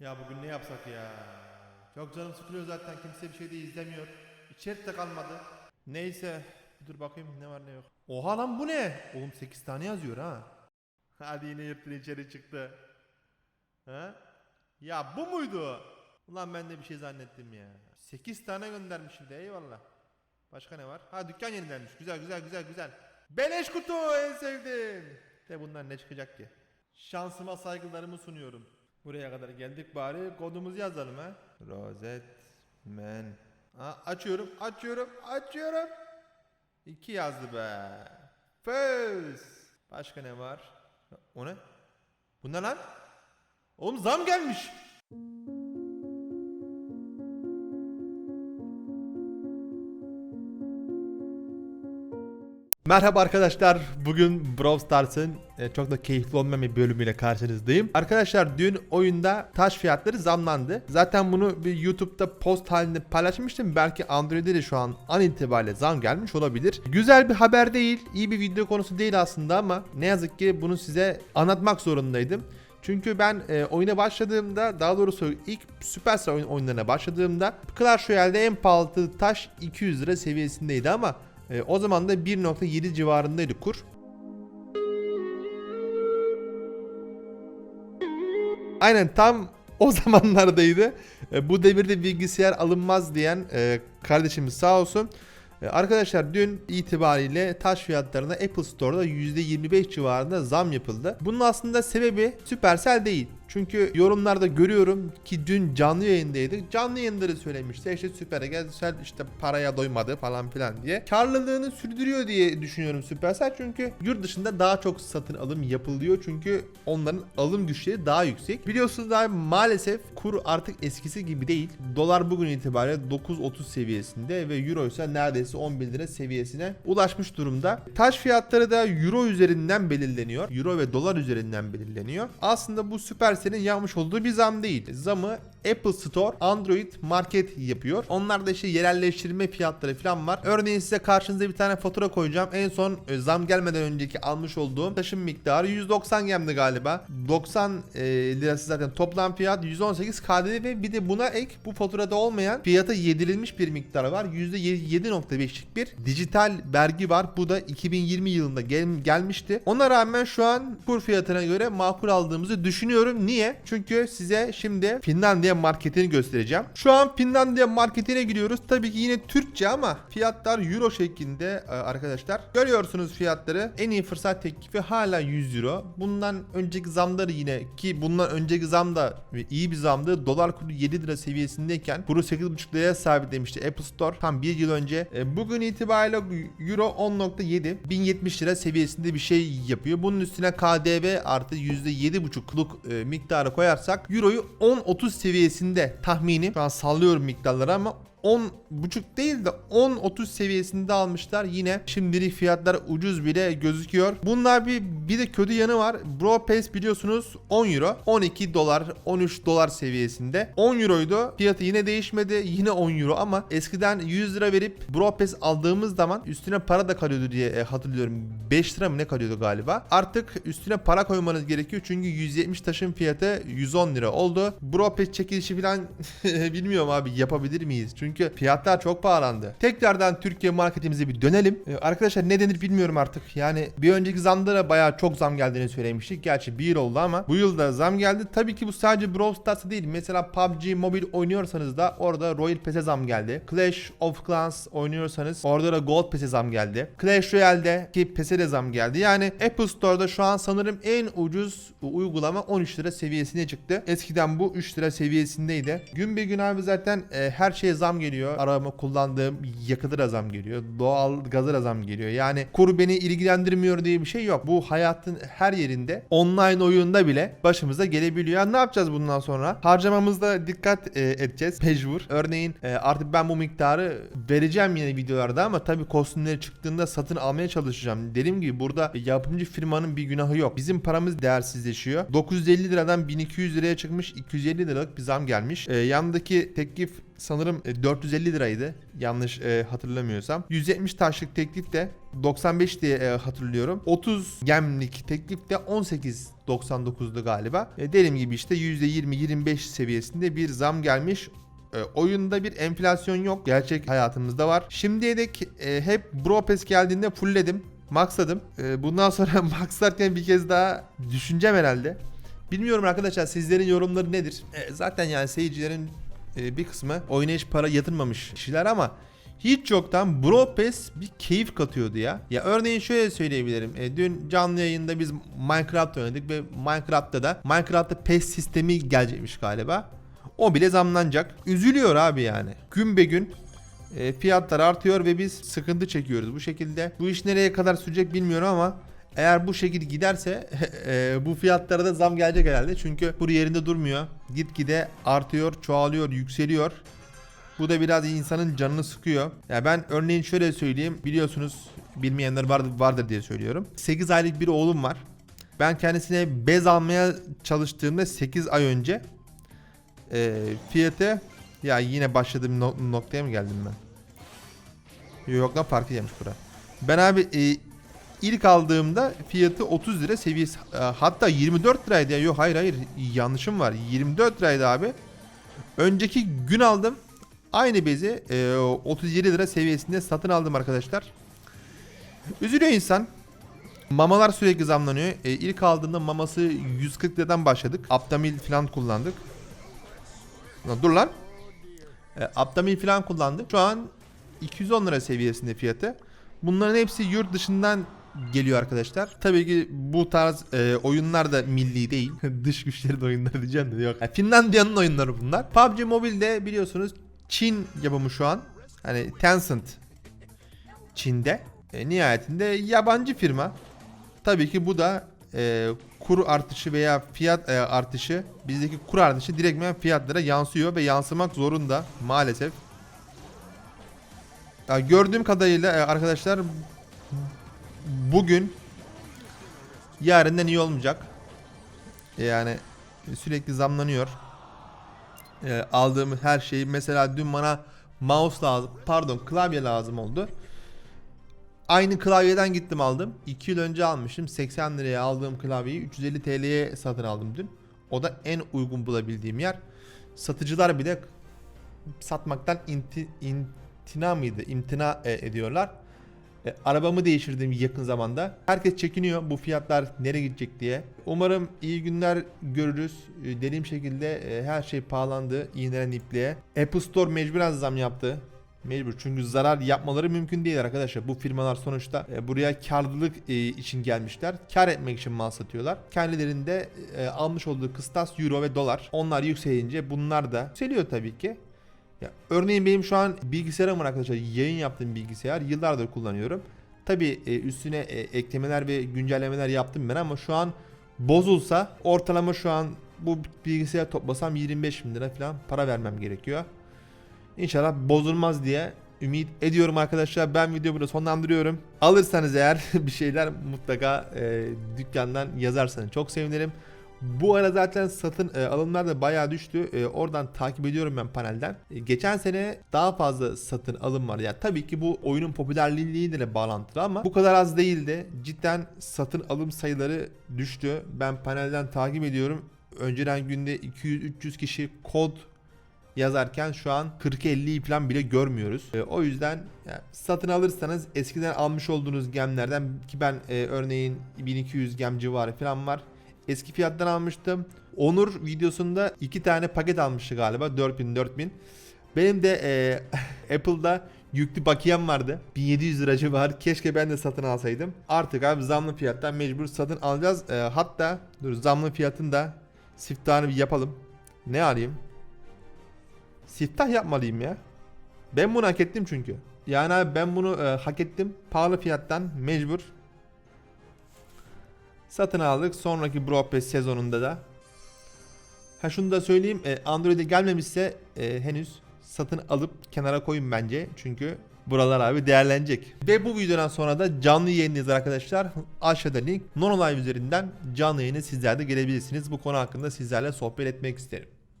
Ya bugün ne yapsak ya? Çok canım sıkılıyor zaten kimse bir şey de izlemiyor. İçerik de kalmadı. Neyse dur bakayım ne var ne yok. Oha lan bu ne? Oğlum 8 tane yazıyor ha. Hadi yine yırttın içeri çıktı. Ha? Ya bu muydu? Ulan ben de bir şey zannettim ya. 8 tane göndermişim de eyvallah. Başka ne var? Ha dükkan yenilenmiş. Güzel güzel güzel güzel. Beleş kutu en sevdiğim. De bundan ne çıkacak ki? Şansıma saygılarımı sunuyorum. Buraya kadar geldik bari kodumuzu yazalım ha. Rozet men. Ha, açıyorum açıyorum açıyorum. İki yazdı be. Föz. Başka ne var? O ne? Bu ne lan? Oğlum zam gelmiş. Merhaba arkadaşlar. Bugün Brawl Stars'ın e, çok da keyifli olmayan bir bölümüyle karşınızdayım. Arkadaşlar dün oyunda taş fiyatları zamlandı. Zaten bunu bir YouTube'da post halinde paylaşmıştım. Belki Android'de de şu an an itibariyle zam gelmiş olabilir. Güzel bir haber değil. iyi bir video konusu değil aslında ama ne yazık ki bunu size anlatmak zorundaydım. Çünkü ben e, oyuna başladığımda daha doğrusu ilk Supercell oyun, oyunlarına başladığımda Clash Royale'de en pahalı taş 200 lira seviyesindeydi ama e, o zaman da 1.7 civarındaydı kur. Aynen tam o zamanlardaydı. E, bu devirde bilgisayar alınmaz diyen e, kardeşimiz sağ olsun. E, Arkadaşlar dün itibariyle taş fiyatlarına Apple Store'da %25 civarında zam yapıldı. Bunun aslında sebebi Supercell değil. Çünkü yorumlarda görüyorum ki dün canlı yayındaydık. Canlı yayınları söylemişti. İşte Supercell işte paraya doymadı falan filan diye. Karlılığını sürdürüyor diye düşünüyorum Supercell. Çünkü yurt dışında daha çok satın alım yapılıyor. Çünkü onların alım güçleri daha yüksek. Biliyorsunuz abi maalesef kur artık eskisi gibi değil. Dolar bugün itibariyle 9.30 seviyesinde ve euro ise neredeyse 11 lira seviyesine ulaşmış durumda. Taş fiyatları da euro üzerinden belirleniyor. Euro ve dolar üzerinden belirleniyor. Aslında bu Supercell'in yapmış olduğu bir zam değil. Zamı Apple Store, Android Market yapıyor. Onlarda işte yerelleştirme fiyatları falan var. Örneğin size karşınıza bir tane fatura koyacağım. En son e, zam gelmeden önceki almış olduğum taşım miktarı 190 gemdi galiba. 90 e, lirası zaten toplam fiyat 118 KDV ve bir de buna ek bu faturada olmayan fiyata yedirilmiş bir miktar var. %7.5'lik bir dijital vergi var. Bu da 2020 yılında gel gelmişti. Ona rağmen şu an kur fiyatına göre makul aldığımızı düşünüyorum. Niye? Çünkü size şimdi Finlandiya marketini göstereceğim. Şu an Finlandiya marketine giriyoruz. Tabii ki yine Türkçe ama fiyatlar euro şeklinde e, arkadaşlar. Görüyorsunuz fiyatları. En iyi fırsat teklifi hala 100 euro. Bundan önceki zamları yine ki bundan önceki zam da iyi bir zamdı. Dolar kuru 7 lira seviyesindeyken kuru 8,5 liraya sabitlemişti Apple Store tam bir yıl önce. E, Bugün itibariyle euro 10.7 1070 lira seviyesinde bir şey yapıyor. Bunun üstüne KDV artı %7,5'luk e, miktarı koyarsak euroyu 10.30 seviyesinde tahmini şu an sallıyorum miktarları ama 10 buçuk değil de 10-30 seviyesinde almışlar. Yine şimdilik fiyatlar ucuz bile gözüküyor. Bunlar bir bir de kötü yanı var. Bro Pass biliyorsunuz 10 euro. 12 dolar 13 dolar seviyesinde. 10 euroydu. Fiyatı yine değişmedi. Yine 10 euro ama eskiden 100 lira verip Bro Pass aldığımız zaman üstüne para da kalıyordu diye e, hatırlıyorum. 5 lira mı ne kalıyordu galiba. Artık üstüne para koymanız gerekiyor. Çünkü 170 taşın fiyatı 110 lira oldu. Bro Pass çekilişi falan bilmiyorum abi yapabilir miyiz? Çünkü fiyatlar çok pahalandı. Tekrardan Türkiye marketimize bir dönelim. Ee, arkadaşlar ne denir bilmiyorum artık. Yani bir önceki zamda da bayağı çok zam geldiğini söylemiştik. Gerçi bir yıl oldu ama bu yılda zam geldi. Tabii ki bu sadece Brawl Stars'a değil. Mesela PUBG Mobile oynuyorsanız da orada Royal Pass'e zam geldi. Clash of Clans oynuyorsanız orada da Gold Pass'e zam geldi. Clash Royale'de ki Pass'e de zam geldi. Yani Apple Store'da şu an sanırım en ucuz uygulama 13 lira seviyesine çıktı. Eskiden bu 3 lira seviyesindeydi. Gün bir gün abi zaten e, her şeye zam geliyor. Arama kullandığım yakıtı da zam geliyor. Doğal gazı da zam geliyor. Yani kur beni ilgilendirmiyor diye bir şey yok. Bu hayatın her yerinde online oyunda bile başımıza gelebiliyor. Yani ne yapacağız bundan sonra? Harcamamızda dikkat e, edeceğiz. Mecbur. Örneğin e, artık ben bu miktarı vereceğim yine videolarda ama tabii kostümleri çıktığında satın almaya çalışacağım. Dediğim gibi burada yapımcı firmanın bir günahı yok. Bizim paramız değersizleşiyor. 950 liradan 1200 liraya çıkmış 250 liralık bir zam gelmiş. E, yandaki teklif sanırım e, 450 liraydı. Yanlış e, hatırlamıyorsam. 170 taşlık teklif de 95 diye e, hatırlıyorum. 30 gemlik teklif de 18.99'du galiba. E, dediğim gibi işte %20-25 seviyesinde bir zam gelmiş. E, oyunda bir enflasyon yok. Gerçek hayatımızda var. Şimdiye dek e, hep Bro Pass geldiğinde fullledim. Maxladım. E, bundan sonra maxlarken bir kez daha düşüneceğim herhalde. Bilmiyorum arkadaşlar sizlerin yorumları nedir? E, zaten yani seyircilerin e, bir kısmı oyuna hiç para yatırmamış kişiler ama hiç yoktan Bro Pass bir keyif katıyordu ya. Ya örneğin şöyle söyleyebilirim. E, dün canlı yayında biz Minecraft oynadık ve Minecraft'ta da Minecraft'ta PES sistemi gelecekmiş galiba. O bile zamlanacak. Üzülüyor abi yani. Gün be gün e, fiyatlar artıyor ve biz sıkıntı çekiyoruz bu şekilde. Bu iş nereye kadar sürecek bilmiyorum ama eğer bu şekilde giderse e, bu fiyatlara da zam gelecek herhalde. Çünkü bu yerinde durmuyor. Gitgide artıyor, çoğalıyor, yükseliyor. Bu da biraz insanın canını sıkıyor. Ya ben örneğin şöyle söyleyeyim. Biliyorsunuz bilmeyenler vardır, vardır diye söylüyorum. 8 aylık bir oğlum var. Ben kendisine bez almaya çalıştığımda 8 ay önce e, fiyatı ya yine başladığım no- noktaya mı geldim ben? Yok lan farkı yemiş bura. Ben abi e, ilk aldığımda fiyatı 30 lira seviyesi e, hatta 24 liraydı. Yok hayır hayır yanlışım var. 24 liraydı abi. Önceki gün aldım. Aynı bezi e, 37 lira seviyesinde satın aldım arkadaşlar. Üzülüyor insan. Mamalar sürekli zamlanıyor. E, ilk aldığımda maması 140 liradan başladık. Aptamil falan kullandık. Lan dur lan. E, Aptamil falan kullandık. Şu an 210 lira seviyesinde fiyatı. Bunların hepsi yurt dışından geliyor arkadaşlar. Tabii ki bu tarz e, oyunlar da milli değil. Dış güçlerin oyunları diyeceğim de yok. Yani Finlandiya'nın oyunları bunlar. PUBG Mobile'de biliyorsunuz Çin yapımı şu an. Hani Tencent Çin'de. E, nihayetinde yabancı firma. Tabii ki bu da e, kur artışı veya fiyat e, artışı bizdeki kur artışı direktmen fiyatlara yansıyor ve yansımak zorunda maalesef. Ya gördüğüm kadarıyla e, arkadaşlar bugün yarından iyi olmayacak. Yani sürekli zamlanıyor. E, aldığım her şeyi mesela dün bana mouse lazım pardon klavye lazım oldu. Aynı klavyeden gittim aldım. 2 yıl önce almışım. 80 liraya aldığım klavyeyi 350 TL'ye satın aldım dün. O da en uygun bulabildiğim yer. Satıcılar bile satmaktan inti, intina mıydı? İmtina e, ediyorlar. E, arabamı değiştirdim yakın zamanda. Herkes çekiniyor bu fiyatlar nereye gidecek diye. Umarım iyi günler görürüz. E, dediğim şekilde e, her şey pahalandı. İğnelen ipliğe. Apple Store mecburen zam yaptı. Mecbur çünkü zarar yapmaları mümkün değil arkadaşlar. Bu firmalar sonuçta e, buraya karlılık e, için gelmişler. Kar etmek için mal satıyorlar. Kendilerinde e, almış olduğu kıstas euro ve dolar. Onlar yükselince bunlar da yükseliyor tabii ki. Ya, örneğin benim şu an bilgisayarım var arkadaşlar. Yayın yaptığım bilgisayar. Yıllardır kullanıyorum. Tabii e, üstüne e, eklemeler ve güncellemeler yaptım ben ama şu an bozulsa ortalama şu an bu bilgisayar toplasam 25 bin lira falan para vermem gerekiyor. İnşallah bozulmaz diye ümit ediyorum arkadaşlar. Ben videoyu burada sonlandırıyorum. Alırsanız eğer bir şeyler mutlaka e, dükkandan yazarsanız çok sevinirim. Bu ara zaten satın e, alımlar da bayağı düştü. E, oradan takip ediyorum ben panelden. E, geçen sene daha fazla satın alım var. Yani tabii ki bu oyunun popülerliğiyle de bağlantılı ama bu kadar az değildi. Cidden satın alım sayıları düştü. Ben panelden takip ediyorum. Önceden günde 200-300 kişi kod yazarken şu an 40-50'yi falan bile görmüyoruz. E, o yüzden yani satın alırsanız eskiden almış olduğunuz gemlerden ki ben e, örneğin 1200 gem civarı falan var. Eski fiyattan almıştım. Onur videosunda iki tane paket almıştı galiba 4000 4000. Benim de e, Apple'da yüklü bakiyem vardı. 1700 lira civarı. Keşke ben de satın alsaydım. Artık abi zamlı fiyattan mecbur satın alacağız. E, hatta dur zamlı fiyatın da siftahını bir yapalım. Ne alayım? Siftah yapmalıyım ya. Ben bunu hak ettim çünkü. Yani abi ben bunu e, hak ettim. Pahalı fiyattan mecbur. Satın aldık. Sonraki Bro Pass sezonunda da. Ha şunu da söyleyeyim. E, Android'e gelmemişse e, henüz satın alıp kenara koyun bence. Çünkü buralar abi değerlenecek. Ve bu videodan sonra da canlı yayındayız arkadaşlar. Aşağıda link. Nonolive üzerinden canlı yayını sizler de gelebilirsiniz. Bu konu hakkında sizlerle sohbet etmek isterim.